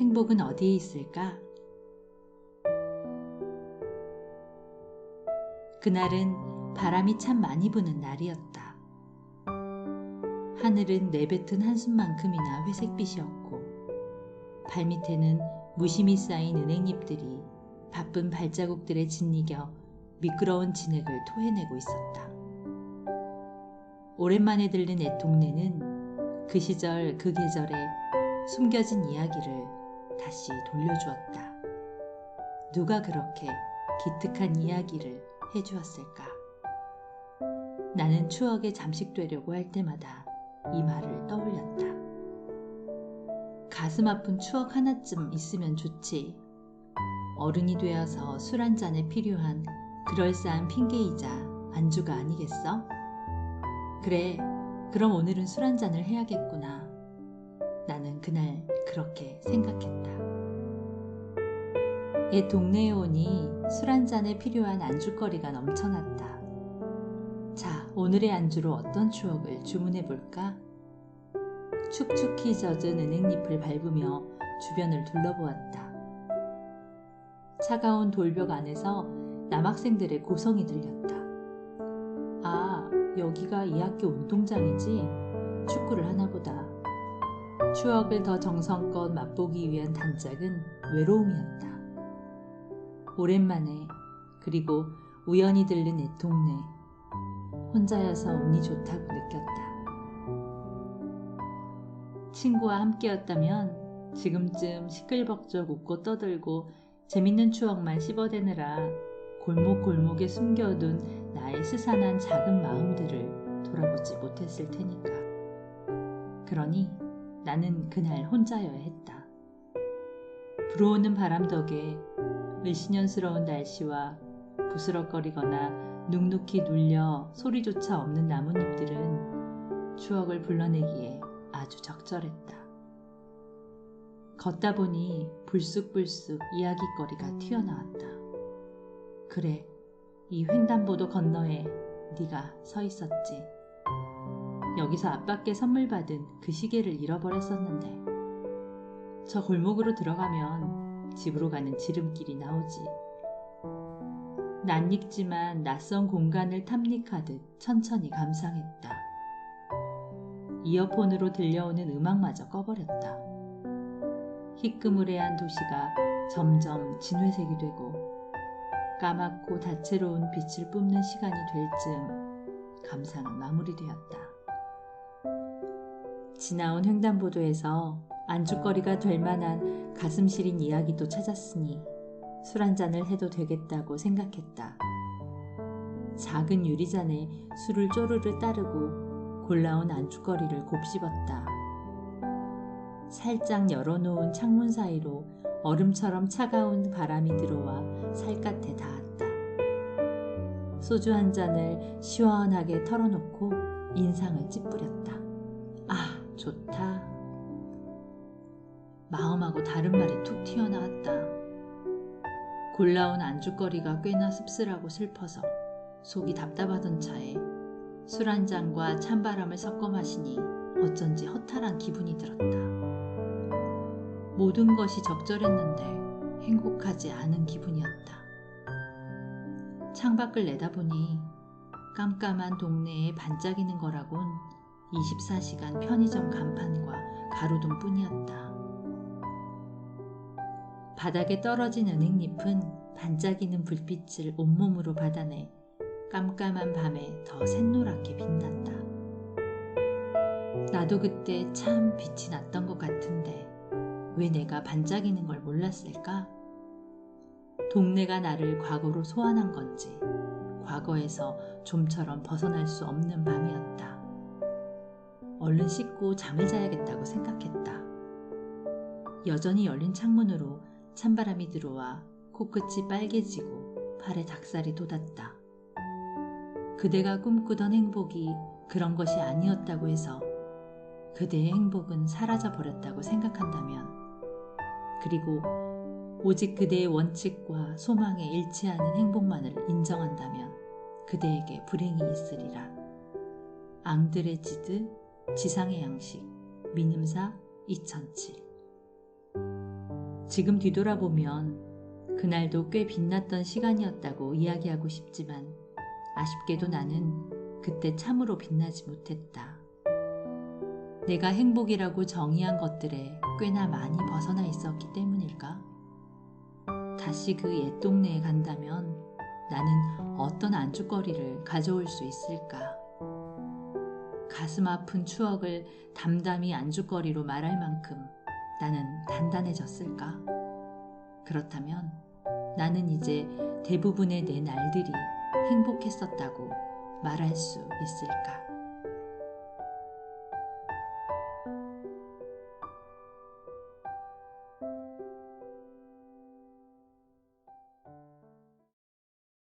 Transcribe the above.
행복은 어디에 있을까? 그날은 바람이 참 많이 부는 날이었다. 하늘은 내뱉은 한숨만큼이나 회색빛이었고 발밑에는 무심히 쌓인 은행잎들이 바쁜 발자국들에 짓이겨 미끄러운 진흙을 토해내고 있었다. 오랜만에 들른 애 동네는 그 시절 그 계절에 숨겨진 이야기를 다시 돌려주었다. 누가 그렇게 기특한 이야기를 해주었을까? 나는 추억에 잠식되려고 할 때마다 이 말을 떠올렸다. 가슴 아픈 추억 하나쯤 있으면 좋지. 어른이 되어서 술 한 잔에 필요한 그럴싸한 핑계이자 안주가 아니겠어? 그래, 그럼 오늘은 술 한 잔을 해야겠구나. 나는 그날 그렇게 생각했다. 옛 동네에 오니 술 한 잔에 필요한 안주거리가 넘쳐났다. 자, 오늘의 안주로 어떤 추억을 주문해 볼까? 축축히 젖은 은행잎을 밟으며 주변을 둘러보았다. 차가운 돌벽 안에서 남학생들의 고성이 들렸다. 아, 여기가 이 학교 운동장이지? 축구를 하나 보다. 추억을 더 정성껏 맛보기 위한 단짝은 외로움이었다. 오랜만에 그리고 우연히 들른 내 동네 혼자여서 운이 좋다고 느꼈다. 친구와 함께였다면 지금쯤 시끌벅적 웃고 떠들고 재밌는 추억만 씹어대느라 골목골목에 숨겨둔 나의 스산한 작은 마음들을 돌아보지 못했을 테니까. 그러니 나는 그날 혼자여야 했다. 불어오는 바람 덕에 을신년스러운 날씨와 부스럭거리거나 눅눅히 눌려 소리조차 없는 나뭇잎들은 추억을 불러내기에 아주 적절했다. 걷다 보니 불쑥불쑥 이야기거리가 튀어나왔다. 그래, 이 횡단보도 건너에 네가 서 있었지. 여기서 아빠께 선물 받은 그 시계를 잃어버렸었는데 저 골목으로 들어가면 집으로 가는 지름길이 나오지. 낯익지만 낯선 공간을 탐닉하듯 천천히 감상했다. 이어폰으로 들려오는 음악마저 꺼버렸다. 희끄무레한 도시가 점점 진회색이 되고 까맣고 다채로운 빛을 뿜는 시간이 될 즈음 감상은 마무리되었다. 지나온 횡단보도에서 안주거리가 될 만한 가슴 시린 이야기도 찾았으니 술 한잔을 해도 되겠다고 생각했다. 작은 유리잔에 술을 쪼르르 따르고 골라온 안주거리를 곱씹었다. 살짝 열어놓은 창문 사이로 얼음처럼 차가운 바람이 들어와 살갗에 닿았다. 소주 한 잔을 시원하게 털어놓고 인상을 찌푸렸다. 아, 좋다. 마음하고 다른 말이 툭 튀어나왔다. 골라온 안주거리가 꽤나 씁쓸하고 슬퍼서 속이 답답하던 차에 술 한 잔과 찬바람을 섞어 마시니 어쩐지 허탈한 기분이 들었다. 모든 것이 적절했는데 행복하지 않은 기분이었다. 창밖을 내다보니 깜깜한 동네에 반짝이는 거라곤 24시간 편의점 간판과 가로등 뿐이었다. 바닥에 떨어진 은행잎은 반짝이는 불빛을 온몸으로 받아내 깜깜한 밤에 더 샛노랗게 빛난다. 나도 그때 참 빛이 났던 것 같은데 왜 내가 반짝이는 걸 몰랐을까? 동네가 나를 과거로 소환한 건지 과거에서 좀처럼 벗어날 수 없는 밤이었다. 얼른 씻고 잠을 자야겠다고 생각했다. 여전히 열린 창문으로 찬바람이 들어와 코끝이 빨개지고 팔에 닭살이 돋았다. 그대가 꿈꾸던 행복이 그런 것이 아니었다고 해서 그대의 행복은 사라져 버렸다고 생각한다면 그리고 오직 그대의 원칙과 소망에 일치하는 행복만을 인정한다면 그대에게 불행이 있으리라. 앙드레 지드 지상의 양식 민음사 2007 지금 뒤돌아보면 그날도 꽤 빛났던 시간이었다고 이야기하고 싶지만 아쉽게도 나는 그때 참으로 빛나지 못했다. 내가 행복이라고 정의한 것들에 꽤나 많이 벗어나 있었기 때문일까? 다시 그 옛 동네에 간다면 나는 어떤 안주거리를 가져올 수 있을까? 가슴 아픈 추억을 담담히 안주거리로 말할 만큼 나는 단단해졌을까? 그렇다면 나는 이제 대부분의 내 날들이 행복했었다고 말할 수 있을까?